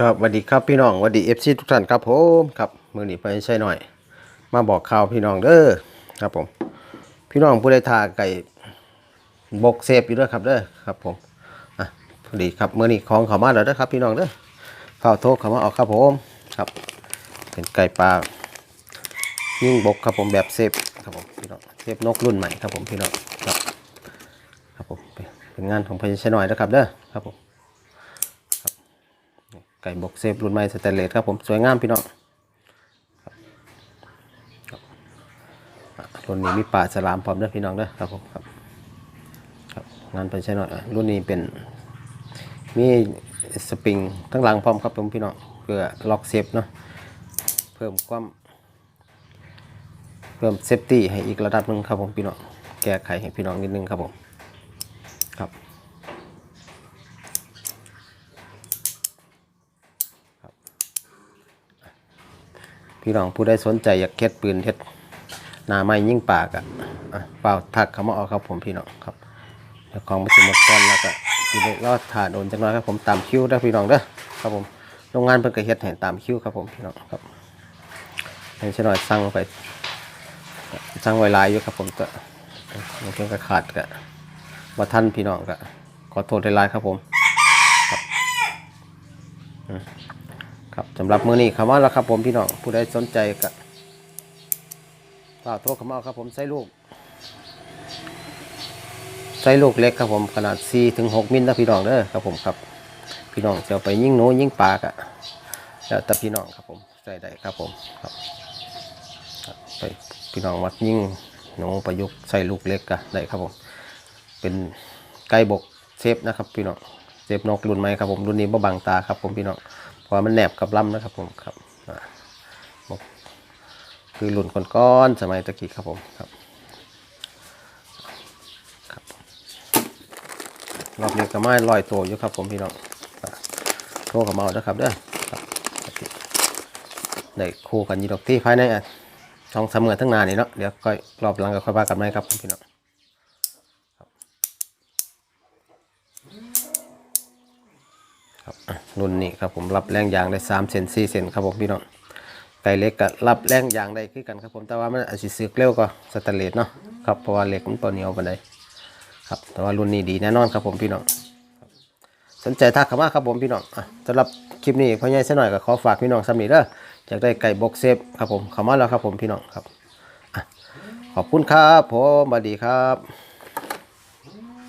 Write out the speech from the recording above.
ครับสวัสดีครับพี่น้องสวัสดีเอฟซีทุกท่านครับผมครับมือหนีไปใช่หน่อย มาบอกข่าวพี่น้องเด้อครับผม พี่น้องผู้ใดทาไก่บกเซฟอยู่ด้วยครับเด้อครับผมอะพอดีครับมือนี้ของเขามาแล้วเด้อครับ พี่น้องเด้อข้าวโทษเขามาออกครับผมครับ เป็นไก่ปลายิ่งบกครับผมแบบเซฟครับผมพี่น้องเซฟนกรุ่นใหม่ครับผมพี่น้องครับ ครับผมเป็นงานของพญาชัยหน่อยนะครับเด้อครับผม ไก่บกเซฟรุ่นใหม่สแตนเลสครับผมสวยงามพี่น้องครับรุ่นนี้มีป่าสลามพร้อมด้อพี่น้องด้อครับผมครับครับงานไปใช่หน่อยรุ่นนี้เป็นมีสปริงทั้งหลังพร้อมครับผมพี่น้องเพื่อล็อกเซฟเนาะเพิ่มความเพิ่มเซฟตี้ให้อีกระดับหนึ่งครับผมพี่น้องแก้ไขให้พี่น้องนิดนึงครับผมครับ พี่น้องผู้ใดสนใจอยากเก็ดปืนเท็ดนาไม้ยิ่งปากอะเปล่าทักเขามาเอาครับผมพี่น้องครับเดี๋ยวของมาสิหมดก่อนแล้วก็ทีนี้รอถ่าโดนจังน้อยครับผมตามคิวได้พี่น้องเด้อครับผมโรงงานเพิ่นก็เฮ็ดให้ตามคิวครับผมพี่น้องครับให้ช่หน่อยสั่งไปสั่งไวลายอยู่ครับผมก็มันเพิ่งก็ขาดก็บ่ทันพี่น้องก็ขอโทษหลายครับผมครับ สำหรับมือนี้คำว่าแล้วครับผมพี่น้องผู้ใดสนใจก็ฝากโทรเข้ามาครับผมใส่ลูกใส่ลูกเล็กครับผมขนาด4ถึง6มิลนะพี่น้องเด้อครับผมครับ พี่น้องจะไปยิ่งหนูยิงปลากะแล้วแต่พี่น้องครับผมใส่ได้ครับผมครับไปพี่น้องมักยิงหนูประยุกต์ใส่ลูกเล็กกะได้ครับผม เป็นไก่บกเซฟนะครับพี่น้องเซฟนกรุ่นใหม่ครับผมรุ่นนี้บ่บังตาครับผมพี่น้อง เพราะมันแหนบกับลำนะครับผมครับอ่าบกคือรุ่นก้อนๆสมัยตะกี้ครับผมครับครับรอบนี้ก็ไม้ลอยตัวอยู่ครับผมพี่น้องโทรกับเมาด้อครับเด้อครับได้คู่กันยีดอกที่ภายในอะช่องเสมอทั้งนานนี่เนาะเดี๋ยวก็รอบหลังก็ค่อยว่ากันไหมครับพี่น้อง ครับรุ่นนี้ครับผมรับแรงยางได้3เซน4เซนครับผมพี่น้องไก่เล็กก็รับแรงยางได้คือกันครับผมแต่ว่ามันอาจจะสึกเร็วก็สแตนเลสเนาะครับเพราะว่าเหล็กมันตัวเหนียวปานใดครับแต่ว่ารุ่นนี้ดีแน่นอนครับผมพี่น้องสนใจทักเข้ามาครับผมพี่น้องอะสำหรับคลิปนี้พ่อใหญ่ซะหน่อยก็ขอฝากพี่น้องสำนีเด้ออยากได้ไก่บกเซฟครับผมเข้ามาแล้วครับผมพี่น้องครับอขอบคุณครับผมสวัสดีครับ